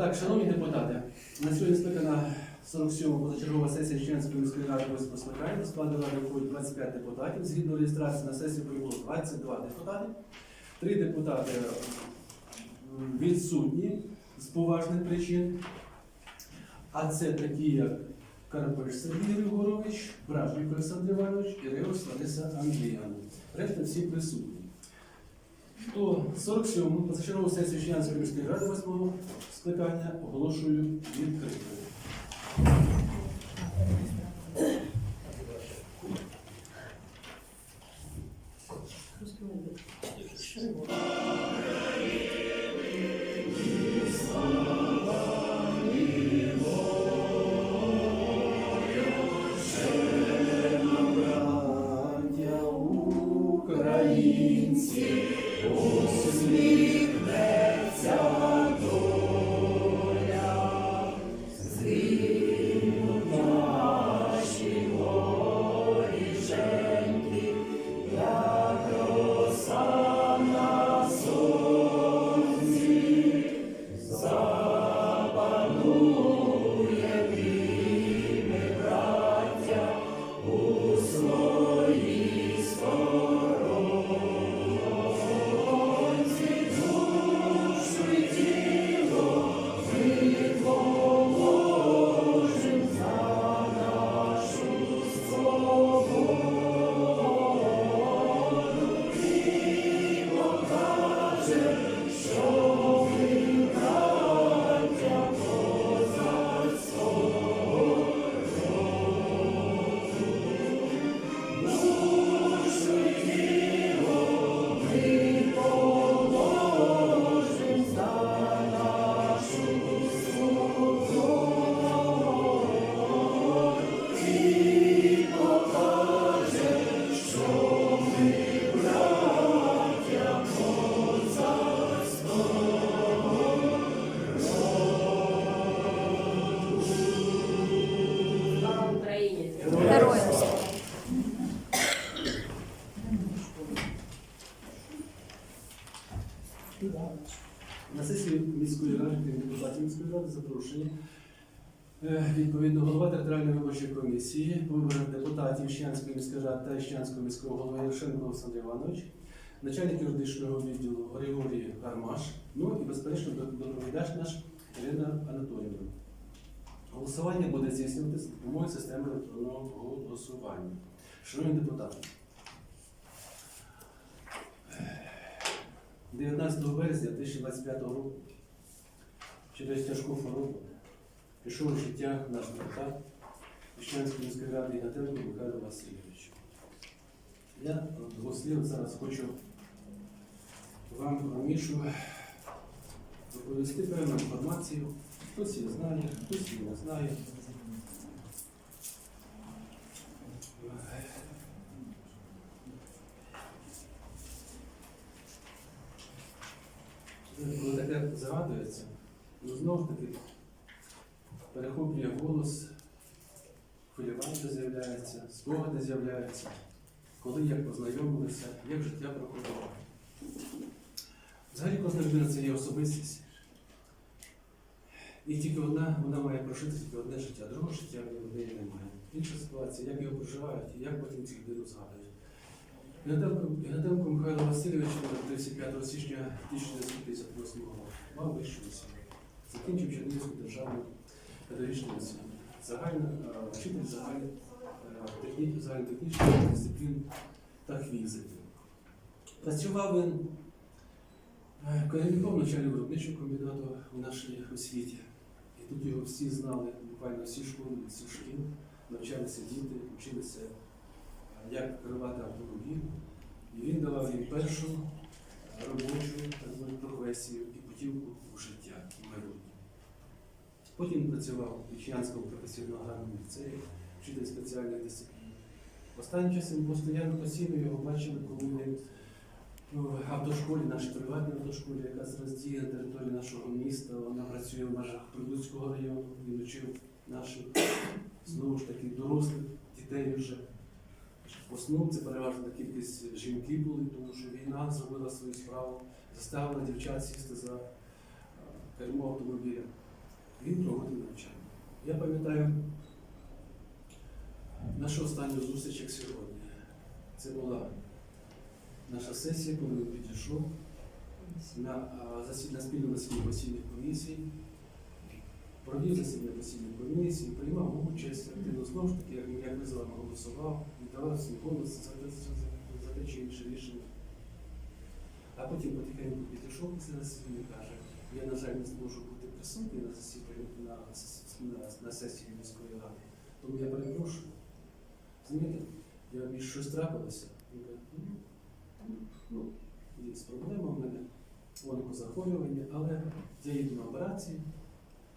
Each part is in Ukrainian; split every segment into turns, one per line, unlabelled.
Так, шановні депутати, на сьогодні скликана 47 позачергова сесія Членської міської ради 8 скликання. Складу ради входить 25 депутатів. Згідно реєстрації на сесію прибуло 22 депутати. Три депутати відсутні з поважних причин. А це такі, як Карапеш Сергій Григорович, Бражник Олександр Іванович і Реус Лариса Андріяна. Решта всі присутні. То 47-му позачергову сесію Членської міської ради 8 скликання оголошую відкритою. Запрошені е, відповідно голова територіальної виборчої комісії по депутатів Щанської міської ради та Щанського міського голови Ярошенко Олександр Іванович, начальник юридичного відділу Григорій Гармаш, ну і безперечно до- доповідач наш Ірина Анатоліївна. Голосування буде здійснюватися за допомогою системи електронного голосування. Шановні депутати, 19 березня 2025 року через тяжку хворобу пішов з життя наш депутат Піщанської міської ради Ігнатенко Михайло Васильович. Я е, двох слів зараз хочу вам промішу доповісти певну інформацію. Хтось її знає, хтось її не знає. Коли таке згадується, знову таки перехоплює голос, хвилювання з'являється, спогади з'являються, коли як познайомилися, як життя проходило. Взагалі кожна це є особистість. І тільки одна, вона має прожити тільки одне життя, другого життя в людини немає. Інша ситуація, як його проживають і як потім цю людину згадують. Гнатенко Михайло Васильович народився 5 січня 1958 року. Мав вищу освіту. Закінчив Чернігівську державну педагогічну освіту. Загальна, е, вчитель е, техні- загальнотехнічних дисциплін та фізики. Працював він е, керівником начальника виробничого комбінату у нашій освіті. І тут його всі знали, буквально всі школи, всі шкіл, навчалися діти, вчилися як керувати автомобіль. І він давав їм першу робочу професію і путівку у життя у майбутнє. Потім працював у Вічнянському професійно-аграрному ліцеї, вчитель спеціальних дисциплін. Останнім часом постійно постійно його бачили, коли ми ну, в автошколі, нашій приватній автошколі, яка зараз діє на території нашого міста, вона працює в межах Прилуцького району, він учив наших знову ж таки дорослих дітей вже. В основному це переважна кількість жінки були, тому що війна зробила свою справу, заставила дівчат сісти за е, кермо автомобіля. він проводив навчання. Я пам'ятаю нашу останню зустріч як сьогодні. Це була наша сесія, коли він підійшов на, на спільному засіданні постійних комісій, провів засідання постійної комісії, приймав участь активно знову ж таки, як, ми з вами голосував, віддавав свій голос за те чи інше рішення. А потім потихеньку підійшов після засідання і каже, я, на жаль, не зможу бути присутній на засіданні на, на, на сесії міської ради, тому я перепрошую. Розумієте, я між щось трапилося. Він каже, «Ну, ну, ну, є проблема в мене, онкозахворювання, але я їду на операції,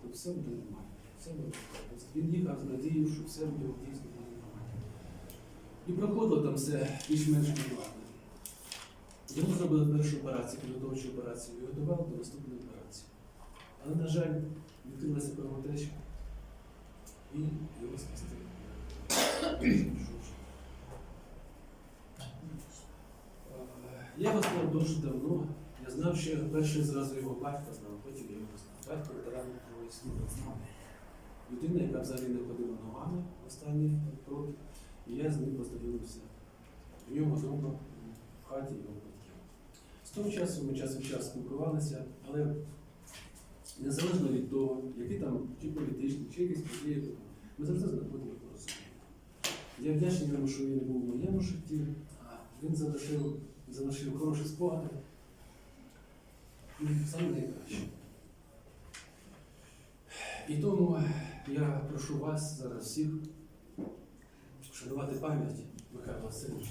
то все буде нормально. Все буде. Він їхав з надією, що все буде дійсно буде нормально. І проходило там все більш-менш нормально. Йому зробили першу операцію, підготовчу операцію, і готували до наступної операції. Але, на жаль, відкрилася кровотеча і його спасти. Я його знав дуже давно. Я знав, що перший зразу його батька знав, потім я його знав. Батько ветеран Другої світової знав. Людина, яка взагалі не ходила ногами останні роки. І я з ним познайомився. В нього вдома в хаті його того часу ми час від часу спілкувалися, але незалежно від того, які там чи політичні, чи якісь події, ми завжди знаходили порозуміння. Я вдячний йому, що він був в моєму житті, а він залишив, залишив хороші спогади. І саме найкраще. І тому я прошу вас зараз всіх вшанувати пам'ять Михайла Васильовича.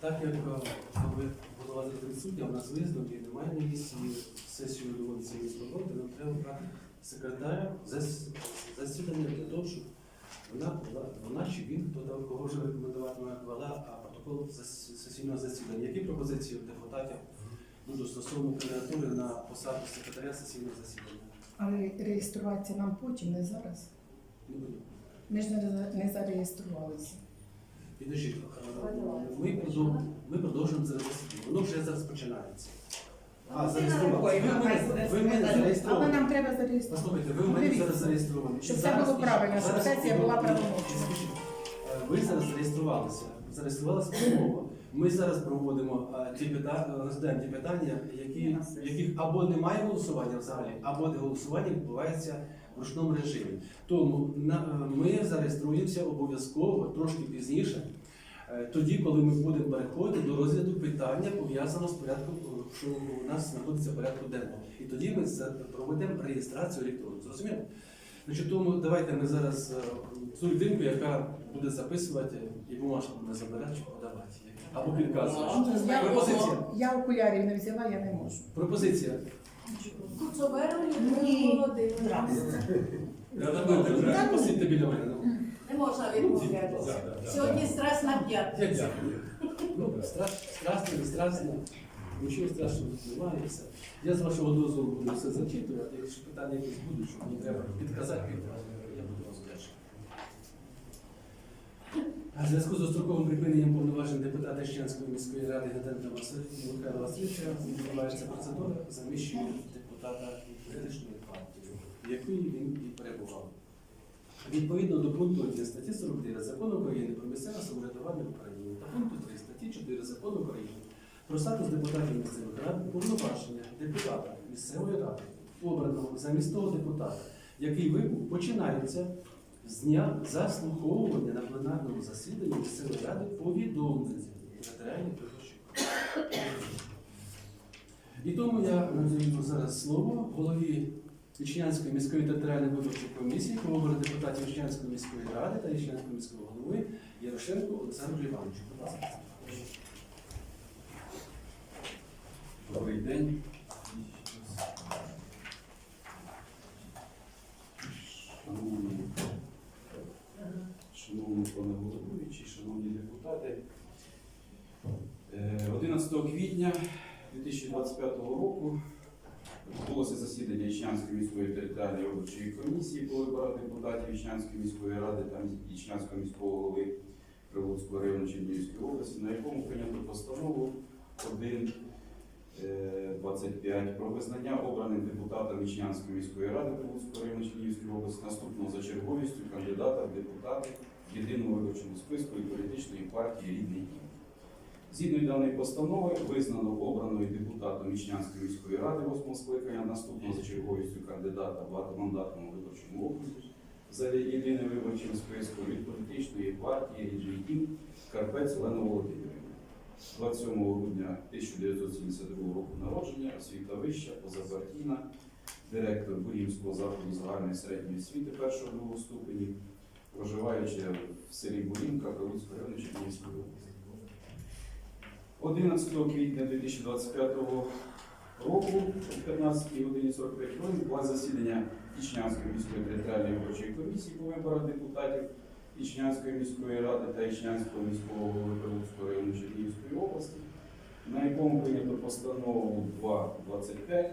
Так як е, голова присутня, у нас визнав і немає на місці, сесію доводиться проводити, нам треба секретаря засідання для того, щоб вона була, вона чи він, хто дав, кого вже рекомендуватиме, вела а протокол сесійного засідання. Які пропозиції депутатів будуть стосовно кандидатури на посаду секретаря сесійного засідання?
Але реєструватися нам потім, не зараз.
Не.
Ми ж не, не зареєструвалися.
Підожіть, е, ми, продов- ми продовжуємо зараз засідання. Воно вже зараз починається. А, зареєструвалися. Ви, в мене- ви мене
Але
зареєстровані.
нам треба зареєструватися.
Послухайте, ви в мене зараз зареєстровані.
Щоб все
зараз-
було правильно, щоб
зараз-
сесія була правомочна.
Е, Ви зараз зареєструвалися. Зареєструвалися письмово. Ми зараз проводимо е, ті питання, розглядаємо ті питання, які, в яких або немає голосування взагалі, або де голосування відбувається в ручному режимі. Тому на, е, ми зареєструємося обов'язково трошки пізніше. е, Тоді, коли ми будемо переходити до розгляду питання, пов'язаного з порядком, е, що у нас знаходиться в порядку денному. І тоді ми проведемо реєстрацію електронну. Зрозуміло? Значить, тому давайте ми зараз е, цю людинку, яка буде записувати і бумажку не подавати. Або підказувати.
Я,
Пропозиція.
я окулярів не взяла, я не можу.
Пропозиція.
Куцовера
Ні.
Я посидьте біля мене. ну.
Не можна відмовлятися. Сьогодні страсна п'ятниця.
Як дякую. Ну, страшно, страшно, не страшно. Нічого страшного тут немає. і все. Я з вашого дозволу буду все зачитувати. Якщо питання якісь будуть, що мені треба підказати, я буду вам вдячний. В зв'язку з достроковим припиненням повноважень депутата Щенської міської ради Васильовича Михайла Васильовича відбувається процедура заміщення депутата політичної партії, в якій він і перебував. Відповідно до пункту 1 статті 49 Закону України про місцеве самоврядування в Україні та пункту 3 статті 4 Закону України про статус депутатів місцевих рад повноваження депутата місцевої ради, обраного замість того депутата, який вибув, починаються з дня заслуховування на пленарному засіданні місцевої ради повідомлення виборчої комісії. І тому я надаю зараз слово голові Ічнянської міської територіальної виборчої комісії про депутатів Ічнянської міської ради та Ічнянського міського голови Ярошенко Олександру Івановичу. Будь ласка.
Добрий день. Шановні, шановні пане головуючі, шановні депутати. Е, 11 квітня 2025 року відбулося засідання Ічнянської міської територіальної виборчої комісії по виборах депутатів Ічнянської міської ради та Ічнянського міського голови Прилуцького району Чернігівської області, на якому прийнято постанову 1 Е, 25 про визнання обраним депутатом Ічнянської міської ради Прилуцького району Чернігівської області наступного за черговістю кандидата в депутати єдиному виборчому списку і політичної партії Рідний дім. Згідно даної постанови визнано обраною депутатом Ічнянської міської ради 8 скликання наступного за черговістю кандидата в багатомандатному виборчому окрузі за єдиним виборчим списком від політичної партії Рідний дім Карпець Олена Володимирівна. 27 грудня 1972 року народження, освіта вища, позапартійна, директор Бурівського закладу загальної середньої освіти першого другого ступені, проживаючи в селі Бурівка Прилуцького району Чернігівської області. 11 квітня 2025 року о 15 годині 45 хвилин була засідання Ічнянської міської територіальної виборчої комісії по виборах депутатів Ічнянської міської ради та Ічнянського міського голови Прилуцького району Чернігівської області, на якому прийнято постанову 2.25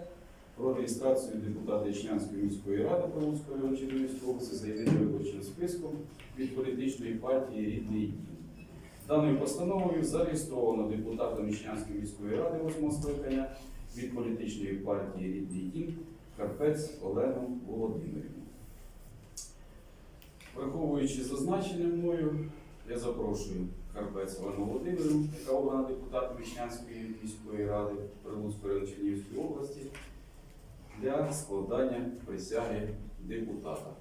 про реєстрацію депутата Ічнянської міської ради Прилуцького району Чернігівської області за єдиним виборчим списком від політичної партії Рідний дім. Даною постановою зареєстровано депутатом Ічнянської міської ради 8 скликання від політичної партії Рідний дім Карпець Олену Володимирівну. Враховуючи зазначене мною, я запрошую Карпець Олену Володимирівну, яка обрана депутатом Вічнянської міської ради Прилуцької району області, для складання присяги депутата.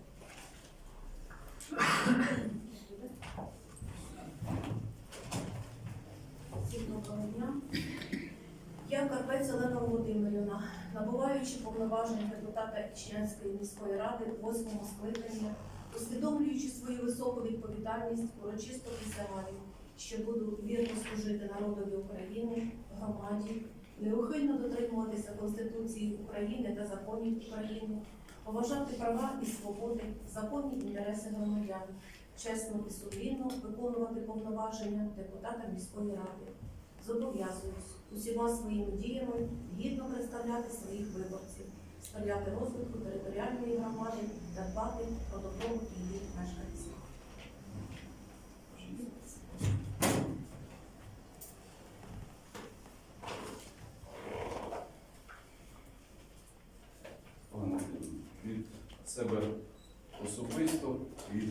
Я Карпець Олена Володимирівна, набуваючи повноважень депутата Ічнянської міської ради восьмого скликання, усвідомлюючи свою високу відповідальність, урочисто присягаю, що буду вірно служити народові України, громаді, неухильно дотримуватися Конституції України та законів України, поважати права і свободи, законні інтереси громадян, чесно і сумлінно виконувати повноваження депутата міської ради. Зобов'язуюсь усіма своїми діями гідно представляти своїх виборців, сприяти розвитку територіальної громади та дбати про добробут її мешканців.
Олена Володимирівна, від себе особисто, від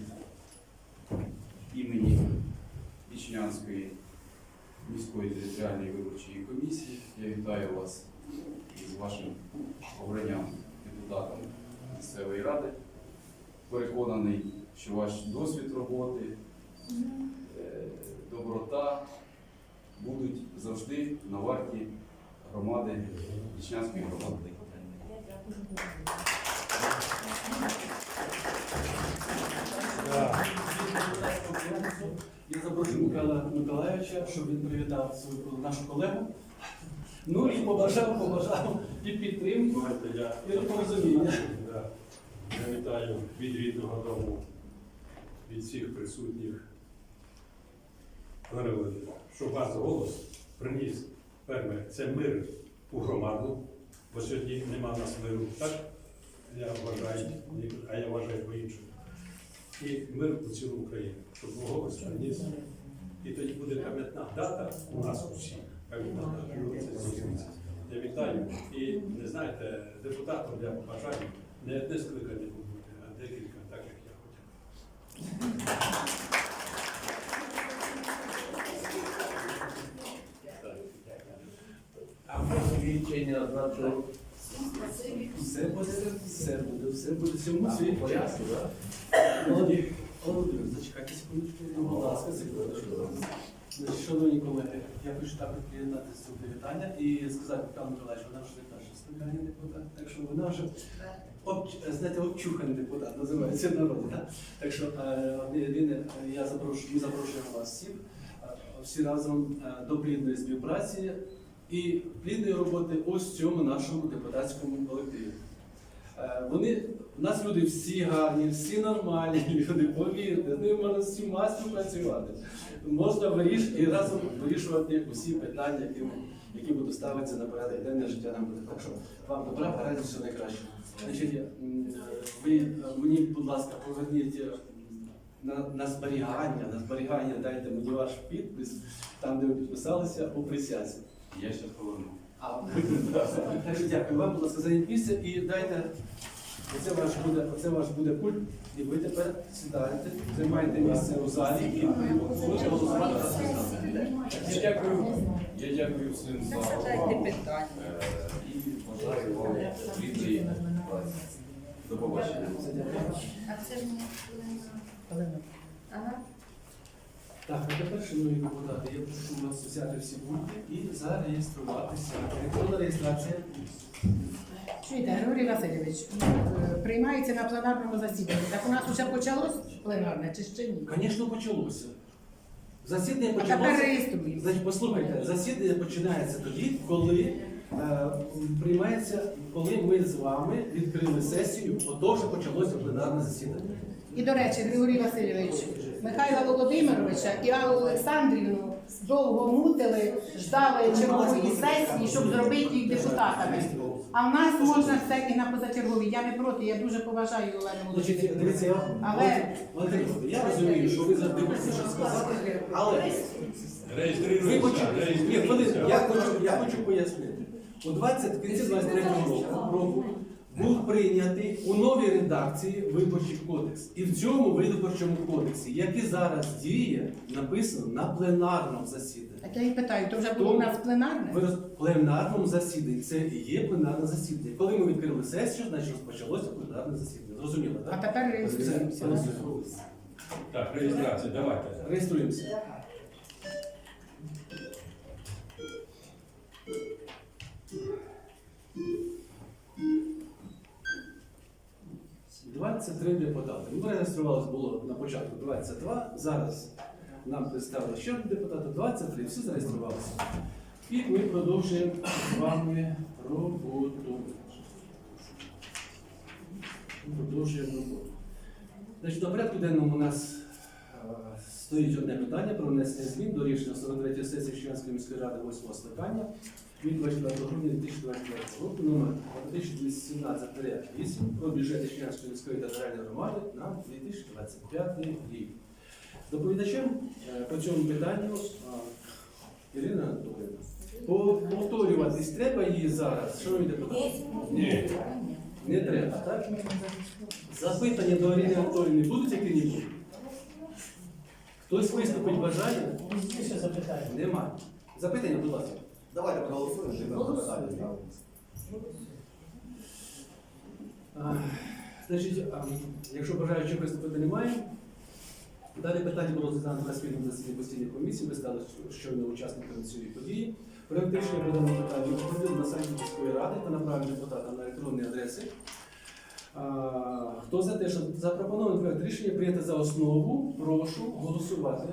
імені Ічнянської міської територіальної виборчої комісії. Я вітаю вас із вашим обранням депутатом місцевої ради. Переконаний, що ваш досвід роботи, е, доброта будуть завжди на варті громади Ічнянської громади.
Дякую.
Михайла Миколаївича, щоб він привітав свою нашу колегу. Ну і побажав, побажав і підтримку, і порозуміння.
Да. я вітаю від рідного дому, від всіх присутніх. Щоб вас голос приніс перше, це мир у громаду, бо сьогодні нема в нас миру, так? Я вважаю, а я вважаю по-іншому. І мир у цілу Україну, щоб голос приніс. І тоді буде пам'ятна дата у нас усіх. Пам'ятна дата. Ну. Я вітаю. І не знаєте, депутатом я бажаю не одне скликання побути, а декілька, так як я хотів.
А посвідчення
Спасибі.
все буде, все буде, все буде, всьому свій порядку, так? Володимир, зачекайте секундочку, Ну, будь ласка, секундочку. Значить, Шановні колеги, я хочу також приєднатися до привітання і сказати Михайло Миколаївич, вона вже не перша скликання депутат, так що вона вже об, знаєте, обчуханий депутат, називається народ. Так, так що е, єдине, е, я запрошую, ми запрошуємо вас всіх, е, всі разом до плідної співпраці і плідної роботи ось в цьому нашому депутатському колективі. Е, Вони, у нас люди всі гарні, всі нормальні люди, повірте, з ними можна всіма співпрацювати. Можна виріш, і разом вирішувати усі питання, які, які будуть ставитися на порядок денне життя нам буде. Так що вам добра, гаразд, все найкраще. Значить, ви е, мені, будь ласка, поверніть е, на, на зберігання, на зберігання дайте мені ваш підпис, там, де ви підписалися у присязі.
Я ще поверну.
А, дякую вам, будь ласка, займіть місце і дайте. Оце ваш буде, оце ваш буде пульт, і ви тепер сідаєте, займаєте місце у залі і будете голосувати за.
Я дякую, я дякую всім за увагу Е, і бажаю вам плідної праці. До побачення.
А це ж не хвилина. Ага.
Так, а тепер, шановні депутати, я прошу вас взяти всі пульти і зареєструватися. Електронна реєстрація.
Чуєте, Григорій Васильович, е, приймається на пленарному засіданні. Так у нас вже почалось пленарне чи ще ні?
Звісно, почалося. Засідання
А тепер
почалося.
реєструємо.
Значить, послухайте, засідання починається тоді, коли е, приймається, коли ми з вами відкрили сесію, ото вже почалося пленарне засідання.
І, до речі, Григорій Васильович, Михайла Володимировича і Аллу Олександрівну довго мутили, ждали чергової сесії, щоб зробити їх депутатами. А в нас можна все і на позачерговій. Я не проти, я дуже поважаю Олену
Значить, дивіться, я,
Але-
я розумію, що ви завжди хочете щось сказати, але ви. Ні, хвилинку, я хочу, я хочу пояснити. У 20, в кінці 23 року, року був прийнятий у новій редакції виборчий кодекс. І в цьому виборчому кодексі, який зараз діє, написано на пленарному засіданні.
Так я їх питаю, то вже було у нас пленарне?
В роз- пленарному засіданні це і є пленарне засідання. Коли ми відкрили сесію, значить розпочалося пленарне засідання. Зрозуміло,
А
так?
тепер реєструємося.
Так, реєстрація, давайте.
Реєструємося. Двадцять три депутати. Ми реєструвалися було на початку 22, зараз нам представили ще один депутат, 23, всі зареєструвалися. І ми продовжуємо з вами роботу. Продовжуємо роботу. Значить, на порядку денному у нас е, стоїть одне питання про внесення змін до рішення 43 сесії Членської міської ради 8 скликання від 24 грудня 2024 року номер 1217-8 про бюджет Членської міської територіальної громади на 2025 рік. Доповідачем е, по цьому питанню Ірина Анатоліївна. По- Повторюватись треба її зараз, шановні депутати?
Ні.
Не треба, так? Запитання до Ірини Анатоліївни будуть які-небудь? Хтось виступить бажає? Нема. Запитання, будь ласка.
Давайте проголосуємо, що там запитання.
А, Значить, а, якщо бажаючих виступити немає, далі питання було розглянуто на спільному засіданні постійної комісії, ви стали щойно учасниками цієї події. Проект рішення по даному питанню на сайті міської ради та направлено депутатам на електронні адреси. А, Хто за те, що запропонований проект рішення прийняти за основу, прошу голосувати.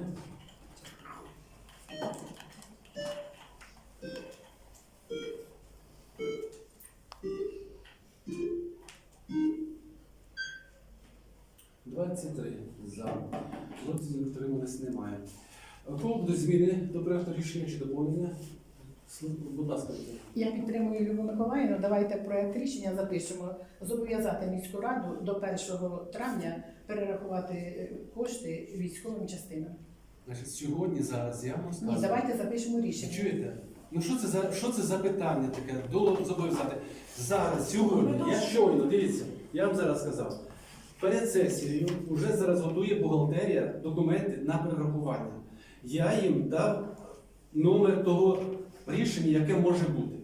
Кого будуть зміни до проекту рішення чи доповнення? Будь ласка,
Я підтримую Любу Миколаївну. Давайте проект рішення запишемо. Зобов'язати міську раду до 1 травня перерахувати е, кошти військовим частинам.
Значить, сьогодні, зараз я вам скажу.
Ні, давайте запишемо рішення.
чуєте? Ну що це за що це за питання таке? До зобов'язати. Зараз, сьогодні, я щойно, дивіться, я вам зараз сказав. перед сесією вже зараз готує бухгалтерія документи на перерахування. Я їм дав номер того рішення, яке може бути,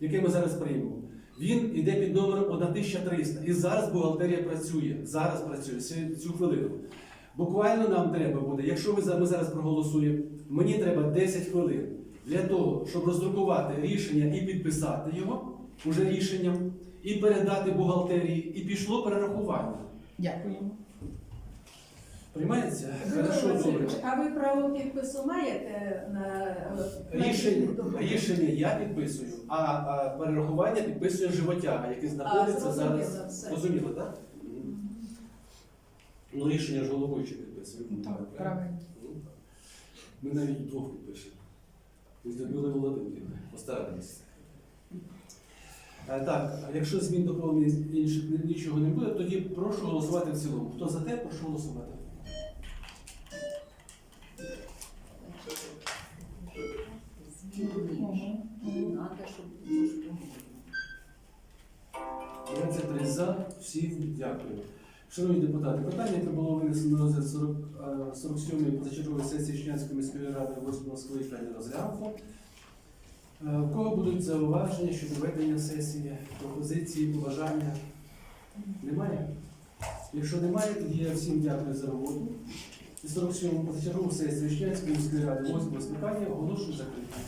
яке ми зараз приймемо. Він іде під номером 1300. І зараз бухгалтерія працює. Зараз працює цю- хвилину. Буквально нам треба буде, якщо ми, зараз проголосуємо, мені треба 10 хвилин для того, щоб роздрукувати рішення і підписати його уже рішенням, і передати бухгалтерії, і пішло перерахування.
Дякуємо.
Приймається? Хорошо, добре.
А ви право підпису маєте на на
Рішення, рішення я підписую, а, а перерахування підписує животяга, який знаходиться
зрозуміло,
зараз.
все.
Розуміло, так? Ну, рішення ж головуючий підписує.
Так, правильно.
Ну, Ми навіть двох підпишемо. З Людмилою Володимирівною. Постараємося. Е, Так, якщо змін доповнень інших нічого не буде, тоді прошу голосувати в цілому. Хто за те, прошу голосувати. Шановні депутати, питання, яке було винесено на розгляд 40, е, 47-ї позачергової сесії Чнянської міської ради 8 скликання розглянуто. Е, В кого будуть зауваження щодо ведення сесії, пропозиції, побажання? Немає? Якщо немає, тоді я всім дякую за роботу. І 47-му позачергову сесію Чнянської міської ради 8 скликання оголошую закритою.